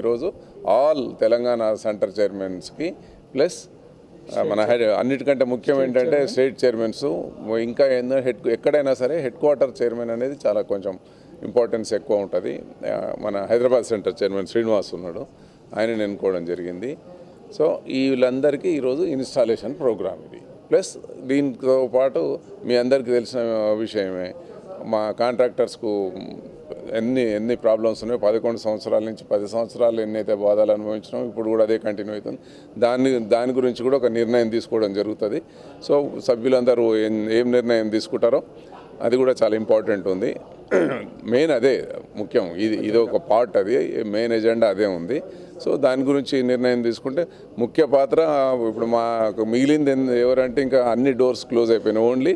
ఈరోజు all Telangana centre చైర్మన్స్కి plus మన హెడ్ అన్నిటికంటే ముఖ్యం ఏంటంటే స్టేట్ చైర్మన్స్ ఇంకా ఏందో హెడ్ ఎక్కడైనా సరే హెడ్ క్వార్టర్ చైర్మన్ అనేది చాలా కొంచెం ఇంపార్టెన్స్ ఎక్కువ ఉంటుంది. మన హైదరాబాద్ సెంటర్ చైర్మన్ శ్రీనివాస్ ఉన్నాడు ఆయన ఎన్నుకోవడం జరిగింది. సో ఈ వీళ్ళందరికీ ఈరోజు ఇన్స్టాలేషన్ ప్రోగ్రామ్ ఇది. ప్లస్ దీంతో పాటు మీ అందరికీ తెలిసిన విషయమే మా కాంట్రాక్టర్స్కు ఎన్ని ఎన్ని ప్రాబ్లమ్స్ ఉన్నాయో పదకొండు సంవత్సరాల నుంచి పది సంవత్సరాలు ఎన్నైతే బాధలు అనుభవించినాం ఇప్పుడు కూడా అదే కంటిన్యూ అవుతుంది. దాన్ని దాని గురించి కూడా ఒక నిర్ణయం తీసుకోవడం జరుగుతుంది. సో సభ్యులందరూ ఏం ఏం నిర్ణయం తీసుకుంటారో అది కూడా చాలా ఇంపార్టెంట్ ఉంది. మెయిన్ అదే ముఖ్యం. ఇది ఇది ఒక పార్ట్ అది మెయిన్ ఎజెండా అదే ఉంది. సో దాని గురించి నిర్ణయం తీసుకుంటే ముఖ్య పాత్ర ఇప్పుడు మాకు మిగిలింది ఎవరంటే ఇంకా అన్ని డోర్స్ క్లోజ్ అయిపోయినాయి. ఓన్లీ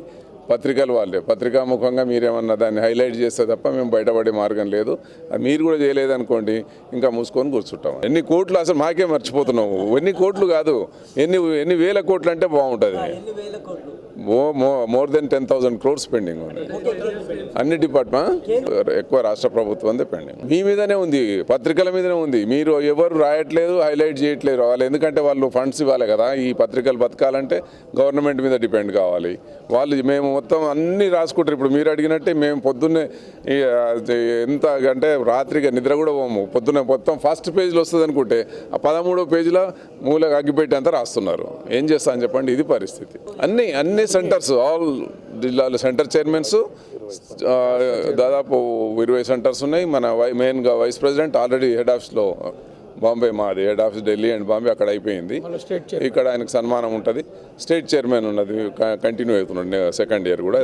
పత్రికలు వాళ్ళే. పత్రికాముఖంగా మీరేమన్నా దాన్ని హైలైట్ చేస్తే తప్ప మేము బయటపడే మార్గం లేదు. అది మీరు కూడా చేయలేదనుకోండి ఇంకా మూసుకొని కూర్చుంటాం. ఎన్ని కోట్లు అసలు మాకే మర్చిపోతున్నావు. ఎన్ని కోట్లు కాదు. ఎన్ని ఎన్ని వేల కోట్లు అంటే బాగుంటుంది. More mo mo more than ten thousand crores pending ఉంది. అన్ని డిపార్ట్మెంట్ ఎక్కువ రాష్ట్ర ప్రభుత్వం పెండింగ్ మీ మీదనే ఉంది పత్రికల మీదనే ఉంది. మీరు ఎవరు రాయట్లేదు హైలైట్ చేయట్లేదు వాళ్ళు ఎందుకంటే వాళ్ళు ఫండ్స్ ఇవ్వాలి కదా. ఈ పత్రికలు బతకాలంటే గవర్నమెంట్ మీద డిపెండ్ కావాలి. వాళ్ళు మేము మొత్తం అన్నీ రాసుకుంటారు. ఇప్పుడు మీరు అడిగినట్టే మేము పొద్దున్నే ఎంత అంటే రాత్రిగా నిద్ర కూడా పోము. పొద్దున్నే మొత్తం ఫస్ట్ పేజీలో వస్తుంది అనుకుంటే ఆ పదమూడో పేజీలో మూలగా అగ్గిపెట్టి అంతా రాస్తున్నారు. ఏం చేస్తా అని చెప్పండి. ఇది పరిస్థితి. అన్ని అన్ని సెంటర్స్ ఆల్ జిల్లాల సెంటర్ చైర్మన్స్ దాదాపు ఇరవై సెంటర్స్ ఉన్నాయి. మన వై మెయిన్గా వైస్ ప్రెసిడెంట్ ఆల్రెడీ హెడ్ ఆఫీస్లో బాంబే మాది head office Delhi and Bombay అక్కడ అయిపోయింది. ఇక్కడ ఆయనకు సన్మానం ఉంటుంది. స్టేట్ చైర్మన్ ఉన్నది కంటిన్యూ అవుతున్నాడు సెకండ్ ఇయర్ కూడా.